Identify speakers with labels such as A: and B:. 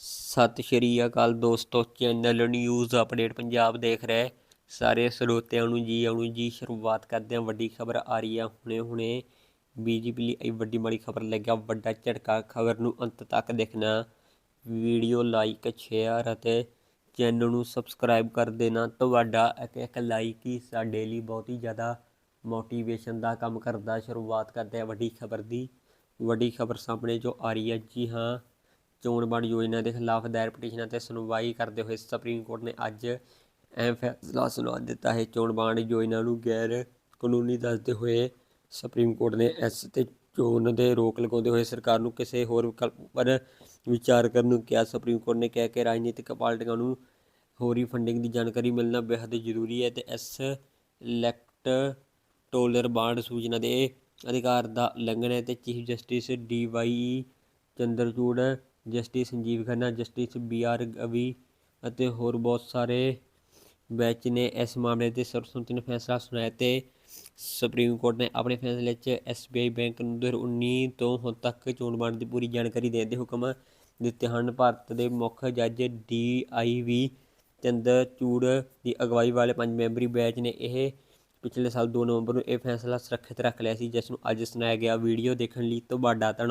A: ਸਤਿ ਸ਼੍ਰੀ ਅਕਾਲ ਦੋਸਤੋ channel news update Punjab ਦੇਖ ਰਹੇ। ਸਾਰੇ ਸਰੋਤਿਆਂ ਨੂੰ ਜੀ ਆਉਣ ਜੀ ਸ਼ੁਰੂਆਤ ਕਰਦੇ ਹਾਂ। ਵੱਡੀ ਖਬਰ ਆ ਰਹੀ ਆ ਹੁਣੇ ਹੁਣੇ। ਬੀਜੇਪੀ ਲਈ ਇਹ ਵੱਡੀ ਮਾੜੀ ਖਬਰ ਲੱਗਿਆ। ਵੱਡਾ ਝਟਕਾ ਖਬਰ ਨੂੰ ਅੰਤ ਤੱਕ ਦੇਖਣਾ। ਵੀਡੀਓ ਲਾਈਕ ਸ਼ੇਅਰ ਅਤੇ ਚੈਨਲ ਨੂੰ ਸਬਸਕ੍ਰਾਈਬ ਕਰ ਦੇਣਾ। ਤੁਹਾਡਾ ਇੱਕ ਇੱਕ ਲਾਈਕ ਹੀ ਸਾਡੇ ਲਈ ਬਹੁਤ ਹੀ ਜ਼ਿਆਦਾ ਮੋਟੀਵੇਸ਼ਨ ਦਾ ਕੰਮ ਕਰਦਾ। ਸ਼ੁਰੂਆਤ ਕਰਦੇ ਹਾਂ ਵੱਡੀ ਖਬਰ ਦੀ। ਵੱਡੀ ਖਬਰ ਸਾਹਮਣੇ ਜੋ ਆ ਰਹੀ ਹੈ ਜੀ ਹਾਂ ਚੋਣ ਬਣ ਯੋਜਨਾ ਦੇ ਖਿਲਾਫ ਦਾਇਰ ਪਟੀਸ਼ਨਾਂ ਤੇ ਸੁਣਵਾਈ ਕਰਦੇ ਹੋਏ ਸੁਪਰੀਮ ਕੋਰਟ ਨੇ ਅੱਜ ਅਹਿਮ ਫੈਸਲਾ ਸੁਣਾ ਦਿੱਤਾ ਹੈ। ਚੋਣ ਬਾਂਡ ਯੋਜਨਾ ਨੂੰ ਗੈਰ ਕਾਨੂੰਨੀ ਦੱਸਦੇ ਹੋਏ ਸੁਪਰੀਮ ਕੋਰਟ ਨੇ ਇਸ ਤੇ ਚੋਣ ਦੇ ਰੋਕ ਲਗਾਉਂਦੇ ਹੋਏ ਸਰਕਾਰ ਨੂੰ ਕਿਸੇ ਹੋਰ ਵਿਕਲਪ ਪਰ ਵਿਚਾਰ ਕਰਨ ਨੂੰ ਕਿਹਾ। ਸੁਪਰੀਮ ਕੋਰਟ ਨੇ ਕਿਹਾ ਕਿ ਰਾਜਨੀਤਿਕ ਪਾਰਟੀਆਂ ਨੂੰ ਹੋਰੀ ਫੰਡਿੰਗ ਦੀ ਜਾਣਕਾਰੀ ਮਿਲਣਾ ਬੇहद ਜ਼ਰੂਰੀ ਹੈ ਤੇ ਇਸ ਇਲੈਕਟ ਟੋਲਰ ਬਾਂਡ ਸੂਚਨਾ ਦੇ ਅਧਿਕਾਰ ਦਾ ਉਲੰਘਣ ਹੈ ਤੇ chief justice D Y Chandrachud justice Sanjiv Khanna, justice B R Gavai ਅਤੇ ਹੋਰ ਬਹੁਤ ਸਾਰੇ ਬੈਂਚ ਨੇ ਇਸ ਮਾਮਲੇ ਤੇ ਸਰਬਸੰਮਤੀ ਨਾਲ ਫੈਸਲਾ ਸੁਣਾਇਆ ਤੇ ਸੁਪਰੀਮ ਕੋਰਟ ਨੇ ਆਪਣੇ ਫੈਸਲੇ 'ਚ ਐਸਬੀਆਈ ਬੈਂਕ ਨੂੰ 2019 ਤੋਂ ਹੁਣ ਤੱਕ ਚੋਣ ਬਣ ਦੀ ਪੂਰੀ ਜਾਣਕਾਰੀ ਦੇਣ ਦੇ ਹੁਕਮ ਦਿੱਤੇ ਹਨ। ਭਾਰਤ ਦੇ ਮੁੱਖ ਜੱਜ ਡੀ ਆਈ ਵੀ ਚੰਦਰ ਚੂੜ ਦੀ ਅਗਵਾਈ ਵਾਲੇ ਪੰਜ ਮੈਂਬਰੀ ਬੈਂਚ ਨੇ ਇਹ ਪਿਛਲੇ ਸਾਲ 2 ਨਵੰਬਰ ਨੂੰ ਇਹ ਫੈਸਲਾ ਸੁਰੱਖਿਅਤ ਰੱਖ ਲਿਆ ਸੀ, ਜਿਸ ਨੂੰ ਅੱਜ ਸੁਣਾਇਆ ਗਿਆ। ਵੀਡੀਓ ਦੇਖਣ ਲਈ ਤੁਹਾਡਾ ਧੰਨਵਾਦ।